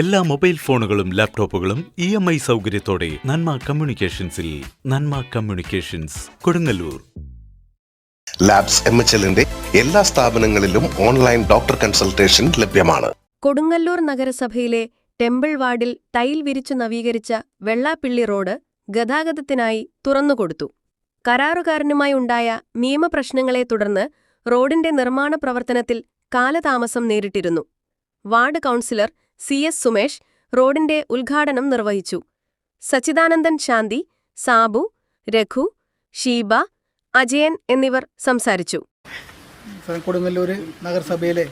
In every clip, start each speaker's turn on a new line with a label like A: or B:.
A: എല്ലാ മൊബൈൽ ഫോണുകളും ലാപ്ടോപ്പുകളും ഇ എം ഐ സൗകര്യത്തോടെ നന്മ കമ്മ്യൂണിക്കേഷൻസിൽ Nanma communications Kodungallur.
B: Labs M H എല്ലിന്റെ എല്ലാ സ്ഥാപനങ്ങളിലും ഓൺലൈൻ ഡോക്ടർ കൺസൾട്ടേഷൻ ലഭ്യമാണ്.
C: കൊടുങ്ങല്ലൂർ നഗരസഭയിലെ ടെമ്പിൾ വാർഡിൽ ടൈൽ വിരിച്ചു നവീകരിച്ച വെള്ളാപ്പിള്ളി റോഡ് ഗതാഗതത്തിനായി തുറന്നുകൊടുത്തു കരാറുകാരനുമായി ഉണ്ടായ നിയമപ്രശ്നങ്ങളെ തുടർന്ന് റോഡിന്റെ നിർമ്മാണ പ്രവർത്തനത്തിൽ കാലതാമസം നേരിട്ടിരുന്നു. Ward councillor C S Sumesh റോഡിന്റെ ഉദ്ഘാടനം നിർവഹിച്ചു. സച്ചിദാനന്ദൻ ശാന്തി സാബു രഘു ഷീബ അജയൻ എന്നിവർ സംസാരിച്ചു.
D: കൊടുങ്ങല്ലൂർ നഗരസഭയിലെ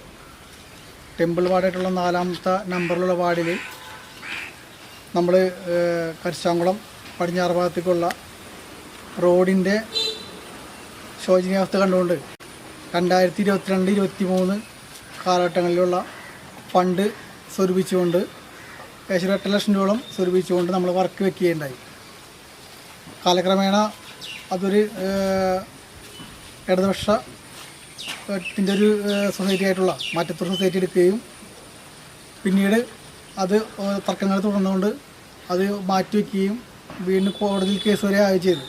D: ടെമ്പിൾ വാർഡായിട്ടുള്ള നാലാമത്തെ നമ്പറിലുള്ള വാർഡിൽ നമ്മൾ കരിശാങ്കുളം പടിഞ്ഞാറ് ഭാഗത്തേക്കുള്ള റോഡിന്റെ ശോചനീയാവസ്ഥ കണ്ടുകൊണ്ട് രണ്ടായിരത്തി ഇരുപത്തിരണ്ട് ഇരുപത്തി മൂന്ന് കാലഘട്ടങ്ങളിലുള്ള ഫണ്ട് സ്വരൂപിച്ചുകൊണ്ട് ഏകദേശം എട്ട് ലക്ഷം രൂപയോളം സ്വരൂപിച്ചുകൊണ്ട് നമ്മൾ വർക്ക് വെക്കുകയുണ്ടായി. കാലക്രമേണ അതൊരു ഇടതുപക്ഷത്തിന്റെ ഇടതുപക്ഷ ത്തിന്റെ ഒരു സൊസൈറ്റി ആയിട്ടുള്ള മാറ്റത്തൂർ സൊസൈറ്റി എടുക്കുകയും പിന്നീട് അത് തർക്കങ്ങൾ തുടർന്നുകൊണ്ട് അത് മാറ്റിവെക്കുകയും വീണ്ടും കോടതി കേസ് വരെ ആയി ചെയ്തു.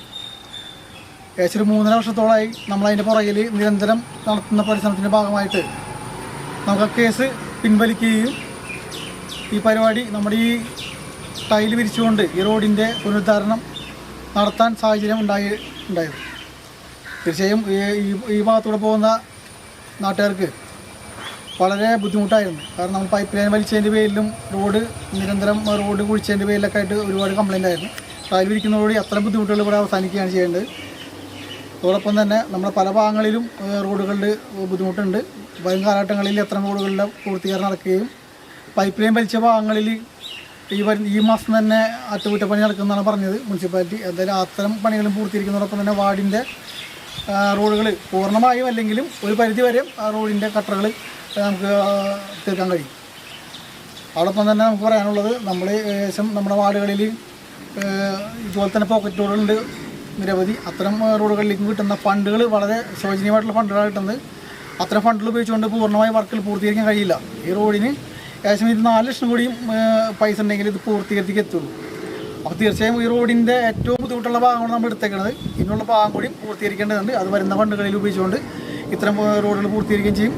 D: ഏകദേശം ഒരു മൂന്നര വർഷത്തോളമായി നമ്മളതിന്റെ പുറകിൽ നിരന്തരം നടത്തുന്ന പരിശ്രമത്തിന്റെ ഭാഗമായിട്ട് നമുക്ക് ആ കേസ് പിൻവലിക്കുകയും ഈ പരിപാടി നമ്മുടെ ഈ ടൈൽ വിരിച്ചുകൊണ്ട് ഈ റോഡിന്റെ പുനരുദ്ധാരണം നടത്താൻ സാഹചര്യം ഉണ്ടായി ഉണ്ടായത്. തീർച്ചയായും ഈ ഭാഗത്തൂടെ പോകുന്ന നാട്ടുകാർക്ക് വളരെ ബുദ്ധിമുട്ടായിരുന്നു. കാരണം നമ്മൾ പൈപ്പ് ലൈൻ വലിച്ചതിന്റെ പേരിലും റോഡ് നിരന്തരം റോഡ് കുഴിച്ചതിന്റെ പേരിലൊക്കെ ആയിട്ട് ഒരുപാട് കംപ്ലൈന്റ് ആയിരുന്നു. ടൈൽ വിരിക്കുന്നതോടുകൂടി അത്തരം ബുദ്ധിമുട്ടുകൾ ഇവിടെ അവസാനിക്കുകയാണ് ചെയ്യേണ്ടത്. അതോടൊപ്പം തന്നെ നമ്മുടെ പല ഭാഗങ്ങളിലും റോഡുകളുടെ ബുദ്ധിമുട്ടുണ്ട്. വരും കാലഘട്ടങ്ങളിൽ എത്ര റോഡുകളുടെ പൂർത്തീകരണം നടക്കുകയും പൈപ്പ് ലൈൻ വലിച്ച ഭാഗങ്ങളിൽ ഈ വരുന്ന ഈ മാസം തന്നെ അറ്റകുറ്റപ്പണി നടക്കുന്നതാണ് പറഞ്ഞത് മുനിസിപ്പാലിറ്റി. എന്തായാലും അത്തരം പണികളും പൂർത്തീകരിക്കുന്നതോടൊപ്പം തന്നെ വാർഡിന്റെ റോഡുകൾ പൂർണമായും അല്ലെങ്കിലും ഒരു പരിധി വരെ റോഡിന്റെ കട്ടറുകൾ നമുക്ക് തീർക്കാൻ കഴിയും. അതോടൊപ്പം തന്നെ നമുക്ക് പറയാനുള്ളത് നമ്മൾ ഏകദേശം നമ്മുടെ വാർഡുകളിൽ ഇതുപോലെ തന്നെ പോക്കറ്റ് റോഡുണ്ട് നിരവധി അത്തരം റോഡുകളിലേക്കും കിട്ടുന്ന ഫണ്ടുകൾ വളരെ ശോചനീയമായിട്ടുള്ള ഫണ്ടുകളാണ് കിട്ടുന്നത്. അത്തരം ഫണ്ടുകൾ ഉപയോഗിച്ചുകൊണ്ട് പൂർണമായി വർക്കുകൾ പൂർത്തീകരിക്കാൻ കഴിയില്ല. ഈ റോഡിന് ഏകദേശം ഇത് നാല് ലക്ഷം കൂടിയും പൈസ ഉണ്ടെങ്കിൽ ഇത് പൂർത്തീകരിച്ച് എത്തുള്ളൂ. അപ്പോൾ തീർച്ചയായും ഈ റോഡിന്റെ ഏറ്റവും ബുദ്ധിമുട്ടുള്ള ഭാഗമാണ് നമ്മൾ എടുത്തേക്കുന്നത് ഇന്നുള്ള ഭാഗം കൂടി പൂർത്തീകരിക്കേണ്ടതുണ്ട്. അത് വരുന്ന ഫണ്ടുകളിൽ ഉപയോഗിച്ചുകൊണ്ട് ഇത്തരം റോഡുകൾ പൂർത്തീകരിക്കുകയും ചെയ്യും.